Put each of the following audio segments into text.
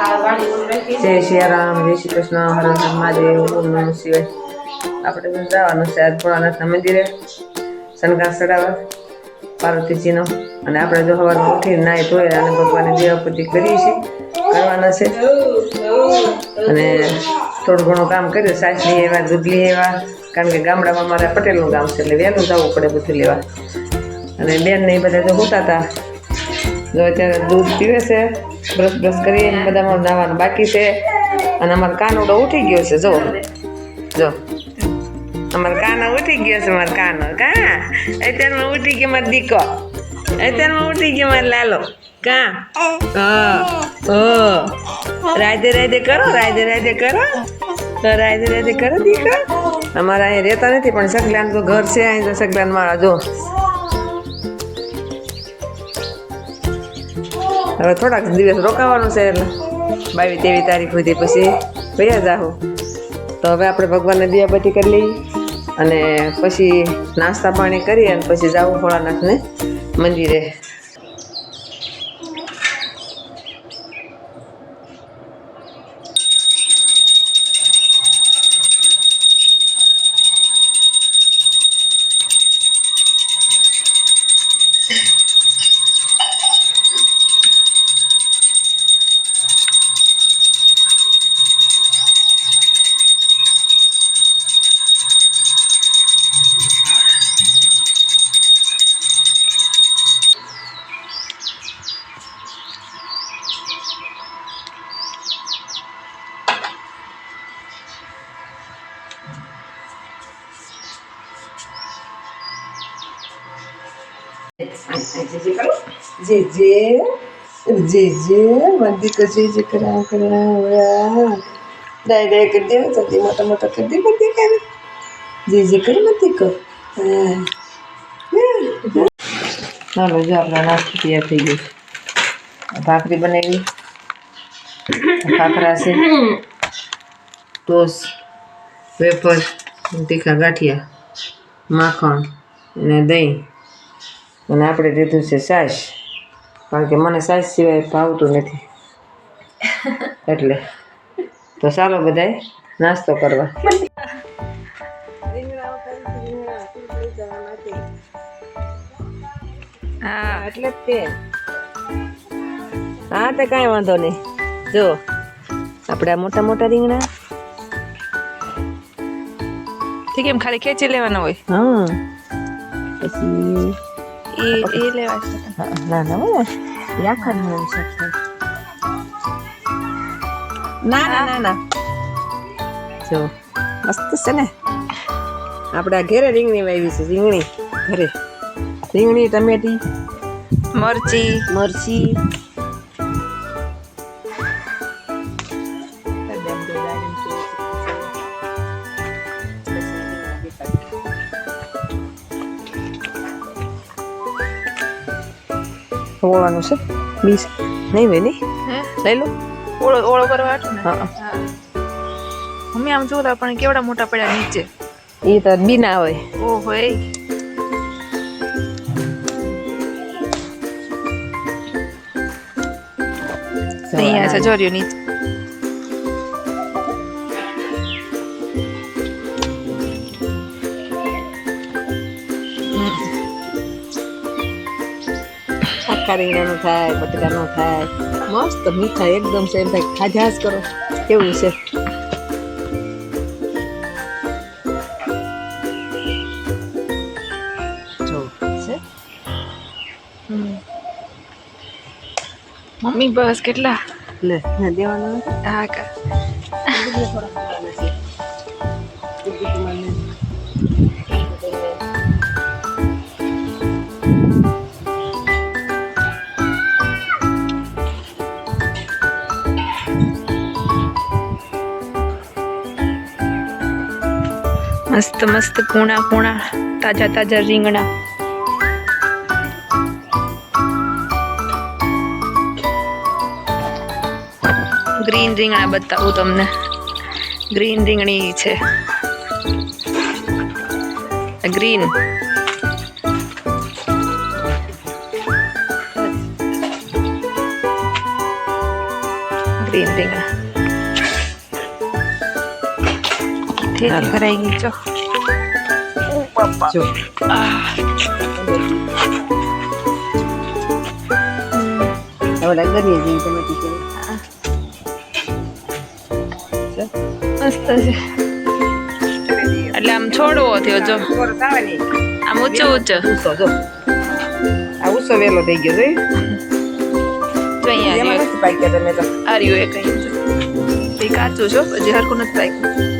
જય સિયારામ જય શ્રી કૃષ્ણ. હર હર મહાદેવ ઓમ શિવાય. આપણે જવાનું છે આજ ભોળાનાથના મંદિરે, શણગાર ચડાવવા, પાર્વતીજીનો. અને આપણે જો સવારમાં ઉઠી નાહી ધોઈ અને ભગવાનની દેવાપતિ કરીએ છીએ, કરવાના છે. અને થોડું ઘણું કામ કર્યું સાસ લઈ આવ્યા દૂધ લઈ આવ્યા. કારણ કે ગામડામાં મારા પટેલનું ગામ છે, એટલે વહેલું જવું પડે બધું લેવા. અને બેન ને એ બધા જો હોતા હતા, જો અત્યારે દૂધ પીવે છે બ્રશ બ્રશ કરી બધા મારું નાવાનું. બાકી છે, અને અમારો કાનુડો ઉઠી ગયો છે, જો. જો. અમારો કાનો ઉઠી ગયો છે મારો કાનો. કા? અત્યારમાં ઉઠી ગયો મારો દીકો. અત્યારમાં ઉઠી ગયો મારો લાલો. કા? હો. રાધે રાધે કરો, રાધે રાધે કરો. તો રાધે રાધે કરો દીકો. અમારા અહીં રહેતા નથી, પણ સગલાન તો ઘર છે, અહીં તો સગલાન મારા જો. હવે થોડાક દિવસ રોકાવાનું છે એટલે બાવીસ તેવી તારીખ સુધી પછી ભૈયા જાહું. તો હવે આપણે ભગવાનને દિયાબત્તી કરી લઈએ અને પછી નાસ્તા પાણી કરી અને પછી જાવું ભોળાનાથને મંદિરે. જે જે જે જે મંદી કો જે જે, કરા કરા દાય દાય કરી દે મોટા મોટા કરી દે મંદી કરે કર. મંદી કો ચાલો આપણા નાસ્તો થઈ ગયો ભાખરી બનાવી. ખાખરા છે. ટોસ વેફર, તીખા ગાંઠિયા, માખણ અને દહીં. અને આપણે લીધું છે સાસ કારણ કે મને સાસ સિવાય ભાવતું નથી. એટલે. તો ચાલો બધાય નાસ્તો કરવા. હા. એટલે તે. હા તે કાંઈ વાંધો નહીં. જો આપણે આ મોટા મોટા રીંગણા. ઠીક એમ ખાલી ખેંચી લેવાના હોય. હા પછી એ એ લેવા છે ના ના હોય રીંગણાનું શાક થાય. ના ના ના ના. જો મસ્ત છે ને. આપણે ઘરે રીંગણી વાવી છે રીંગણી ઘરે. રીંગણી ટમેટી મરચી. મરચી હોવાનું છે. બીસ. નહીં હે? લઈ લો. ઓળો ઓળો કરવા હતું ને? હા મમ્મી આમ જોતા પણ કેવડા મોટા પડ્યા નીચે? એ તો બીના હોય. ઓહો એ. અહીંયા છે જોર્યું નીચે. આખા રીંગણાનું થાય બટાકાનું થાય મસ્ત મીઠા એકદમ છે. એમ થાય ખાધા જ કરો. કેવું છે? મમ્મી બસ કેટલા? લે ના દેવાનું હા કા. મસ્ત મસ્ત કૂણા કૂણા તાજા તાજા રીંગણા. ગ્રીન રીંગણા બતાવું તમને. ગ્રીન રીંગણી છે. ગ્રીન. ગ્રીન રીંગણા. ભરાઈ ગઈ જો જો હવે ગરીએ જઈએ ટમેટી છે મસ્ત છે એટલે આમ છોડવો થયો જો આમ ઊંચો ઊંચો ઊંચો જો આ ઉસો વેલો થઈ ગયો જોઈ તમે તો આ રહ્યું એ કાચું છો હજી હરખું નથી પાક્યું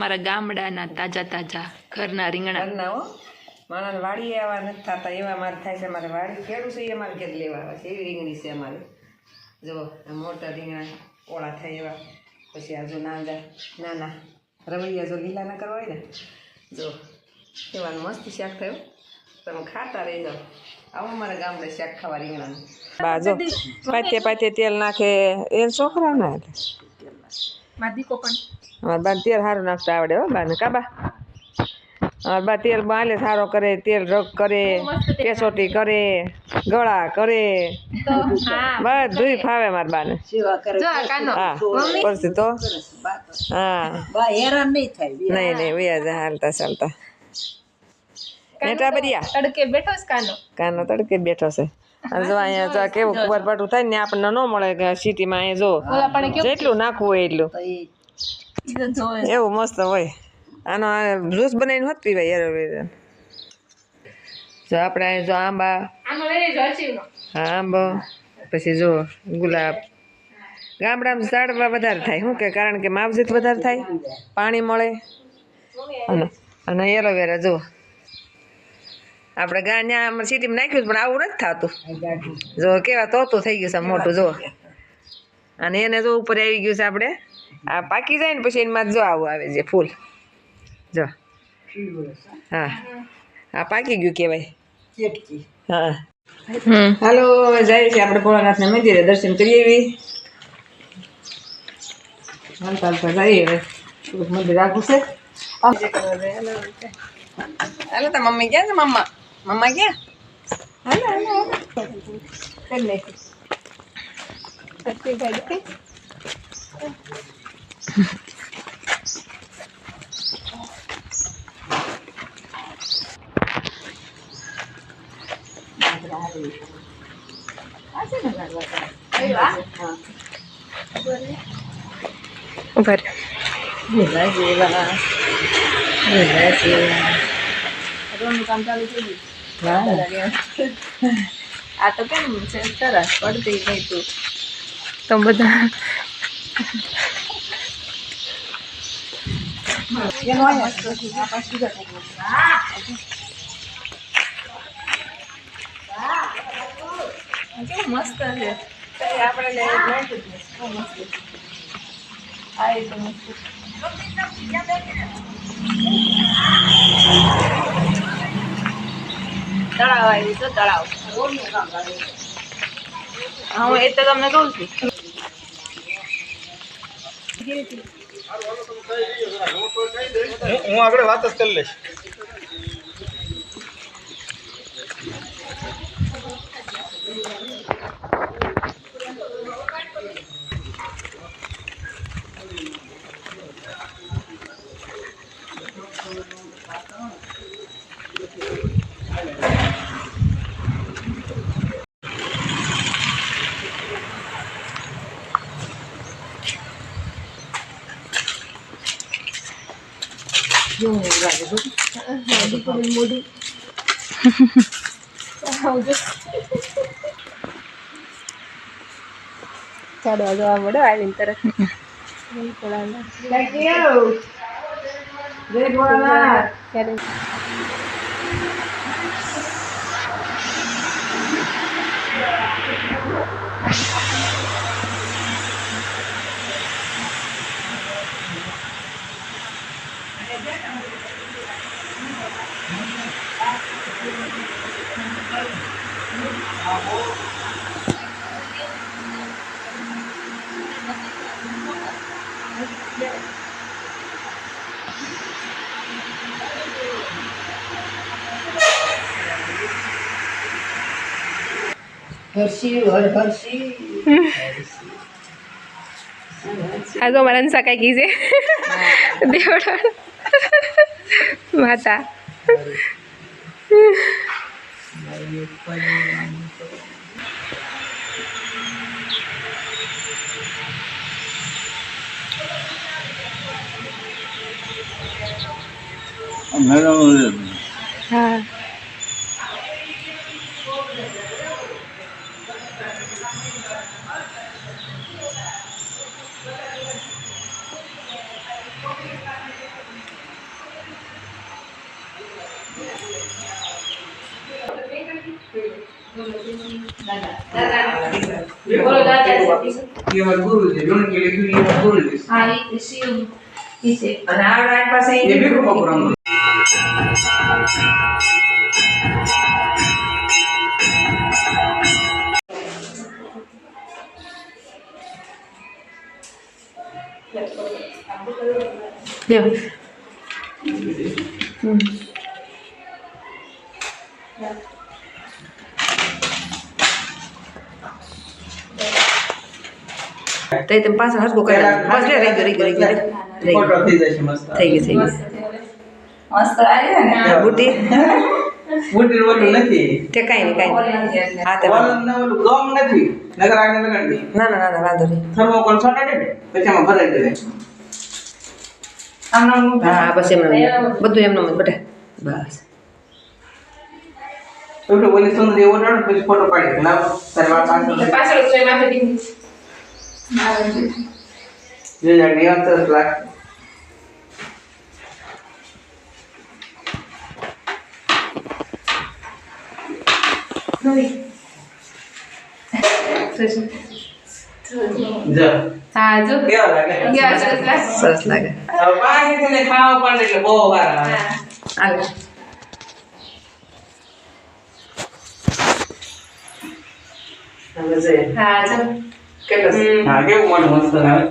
આ અમારા ગામડાના તાજા તાજા ઘરના રીંગણા. ઘરના હો. માણસ વાડી આવા નથી થતા. એવા મારે થાય છે. મારે વાડી ખેડું છે એ અમારે ઘેર લેવા આવે છે. એવી રીંગણી છે અમારે. જો મોટા રીંગણા ઓળા થાય એવા. પછી આ જો નાના નાના રવૈયા જો લીલા ના કરવા હોય ને જો એવાનું મસ્ત શાક થયું તમે ખાતા રહી જાઓ આવું મારા ગામડે શાક ખાવા રીંગણાનું. બાજો પાતે પાતે તેલ નાખે. એ છોકરા ના માદીકો પણ. અમારે બા તેલ સારું નાખતા આવડે હો બાને કાબા અમારે બા તેલ બાલે સારો કરે તેલ રગ કરે કેસોટી કરે ગળા કરે. બધું ફાવે મારા બાને. જો હા તો? હા. હેરાન નહીં થાય નહીં નહીં વ્યાજ હાલતા ચાલતા. નેટા બરિયા. તડકે બેઠો છે કાનો? કાનો તડકે બેઠો છે. જો અહીંયા જો કેવું કુંવર પાટું થાય ને આપણને ન મળે કે સિટીમાં અહીંયા જો જેટલું નાખવું હોય એટલું. એવું મસ્ત હોય. આનો જ્યુસ બનાવીને હોત પીવાય એરોવેરા જો આપણે અહીંયા જો આંબા. હા આંબો. પછી જો ગુલાબ. ગામડામાં ઝાડવા વધારે થાય. શું કે? કારણ કે માવજત વધારે થાય. પાણી મળે. અને અને એલોવેરા જો. આપણે ગા ત્યાં સિટીમાં નાખ્યું પણ આવું નથી થતું. જો કેવા તોતું થઈ ગયું છે મોટું જો. અને એને જો ઉપર આવી ગયું છે આપણે. આ પાકી જાય ને પછી એમાં જો આવું આવે છે ફૂલ. જો. હા. આ પાકી ગયું કહેવાય. હા. હાલો હવે જાય છે આપણે ભોળાનાથના મંદિરે દર્શન કરીએ એવી હાલતા હાલતા જઈએ હવે. મંદિર આગું છે. હાલો. તો મમ્મી ક્યાં છે મમ્મા મમ્મા ક્યાં હાલો હાલો હાલો કરી નાખી ઊભા રહો. ભેગા જેવા ભેગા જેવા હા આ તો કેમ છે સરસ પડતી ગઈ તું તો બધા કેવું મસ્ત છે આપણે લે આ એ તો મસ્ત તળાવ આવી તો તળાવ. હા એ તમને કહું છું. હું આગળ વાત જ કરી લઈશ. ચાડવા જોવા મળે આવીને તરત જય ભોળાનાથ ત્યારે હર્ષી હર હર્ષી આ તો મારા અંસા કઈ છે દેવડા માતા. હા. કેવલ ગુરુજી લોન કે લીધું એ ગુરુજી હા એ શિવ છે અને આ રાત પાસે એ બી રૂપક રંગ Yeah. Mm. yeah. તો તમે પાછળ હરકું કરી બસ લે રહી ગયો રહી ગયો રહી ગયો રહી ગયો. થઈ ગયું. થઈ ગયું મસ્ત આવી ને? બુટી. બુટી ઓલું નથી. તે કાઈ નહીં કાઈ હા તે ઓલું ને ઓલું ગમ નથી. નગર આગળ લગાડી ના ના ના ના વાંધો નહીં. થર્મોકોલ સોટેડ પછી આમાં ભરાઈ દે હા બસ એમનું બધું. એમનું બધા બસ. ઓલી સુંદરી ઓર્ડર પછી ફોટો પાડી લાવ. તારે વાત પાછળ એમાં બધી જે જાણી સરસ લાગ ખાવા પડે એટલે બહુ વાર આવે હા જો કેટલો. હા કેવું મોટું મસ્ત આવે.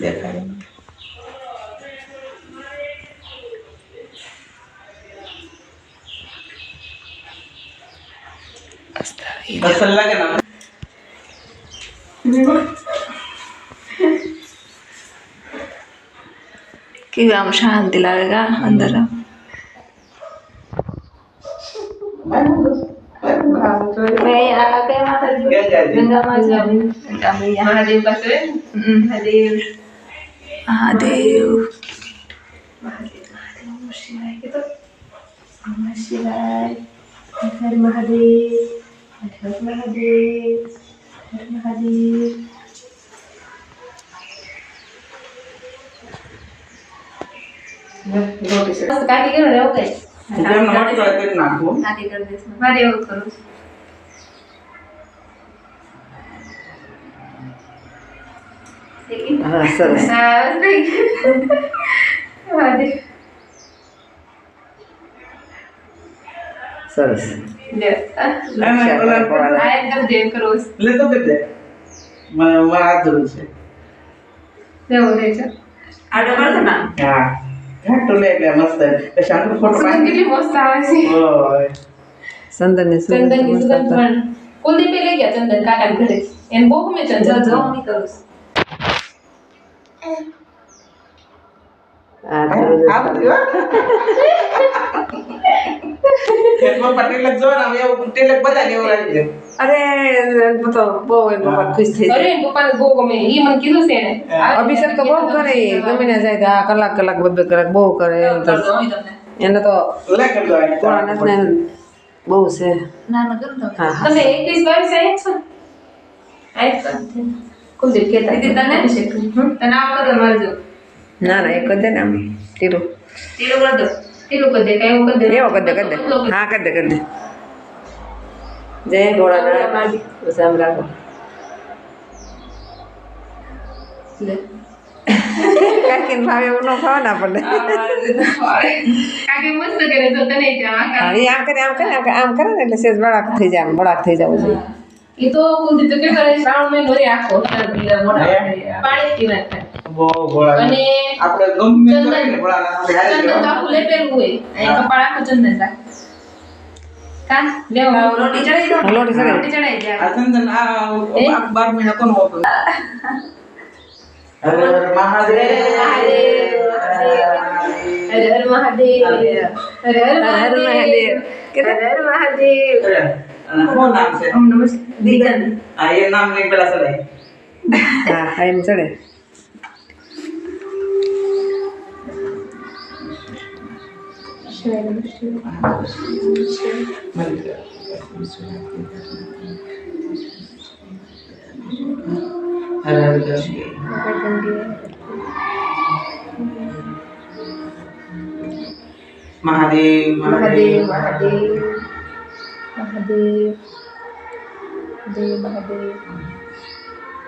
દેખાય અસલ લાગે ને કેવી આમ શાંતિ લાગે કા અંદર મહાદેવ પાસે મહાદેવ મહાદેવ રોટી કાકી કરો ને? ઓકે મટકો કરી દઈશ મારે એવું કરું છે હા સરસ સરસ આડો કરતો ને? હા. ઘાટું લે એટલે મસ્ત પછી આટલું ફોટો કેટલી મસ્ત આવે છે. ઓય. ચંદનની સુગંધ પણ કુલદીપે લઈ ગયા ચંદન કાકા ઘરે. એને બહુ ગમે ચંદન જો હું કરું છું. આ બધું હો. ખેતમાં પટેલ જો ને હવે એવું ટેલક બધા ને લાગી અરે તો બહુ એમ પપ્પા ખુશ થઈ અરે પપ્પાને બહુ ગમે. ઈ મને કીધું છે એને. અભિષેક તો બહુ કરે ગમે ને જાય આ કલાક કલાક બધે કલાક બહુ કરે એમ તો. એને તો લે કરી દો આ. પુરાણ ને બહુ છે. હા હા. તમે એકવીસ બાવીસ આયા છો? આયા છો કુલદીપ કહેતા દીદી તને? અભિષેક તને આવ કદર મારજો. ના ના એક જ ને આમ તીરું તીરો કર દો એવું કરી દે કઈ એવું એવો કરી દે હા કદે કદે જય ભોળાનાથ. બસ રાખો. કાકીને ભાવે એવું ન ખાવા ના પડે કાકી મસ્ત કરે તો તને એ આમ કરે આમ કરે આમ કરે, ને એટલે સેજ બળાક થઈ જાય આમ બળાક થઈ જવું જોઈએ. એ તો કુંડી તો કે કરે શ્રાવણ મહિનો આખો? પાણી પીવા થાય અને આપણે ગમે તો. ને ભોળાનાથ આપણે હારી ચંદન તો. આખું લેપેલું હોય. અહીં કપાળ આખું ચંદન રાખે. કા લેવો રોટી ચડાઈ દો. ચડાઈ. રોટી ચડાઈ દે. આ ચંદન આ આ બાર મહિના કોણ વાપરે? હર હર મહાદેવ. હર હર મહાદેવ. હર હર મહાદેવ. હર હર મહાદેવ. અરે, નામ છે? નમઃ દિગન. આ એ નામ લઈને પેલા ચડાય. હા હા એમ ચડે. ગંગે મહાદેવ મહાદેવ મહાદેવ મહાદેવ મહાદેવ મહાદેવ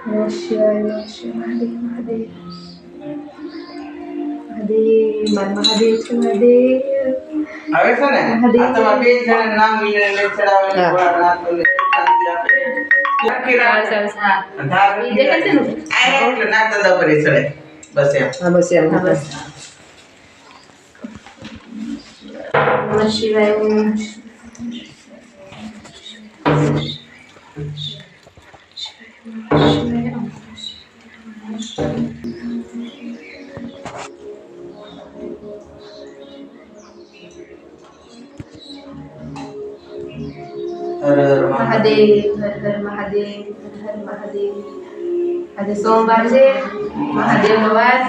નમઃ શિવાય નમઃ શિવાય મહાદેવ મહાદેવ મહાદેવ મહાદેવ મહાદેવ હવે છે ને આ તમારા બે જણાના નામ લઈને ચડાવે ને. ભોળાનાથને શાંતિ આપે. લખી રાખે. હા ધાર છે ને? આયા એટલે નાક ધંધા પર ચડે બસ એમ હા બસ એમ બસ. શિવાય હર હર મહાદેવ મહાદેવ હર હર મહાદેવ હર મહાદેવ આજે સોમવાર છે મહાદેવનો વાર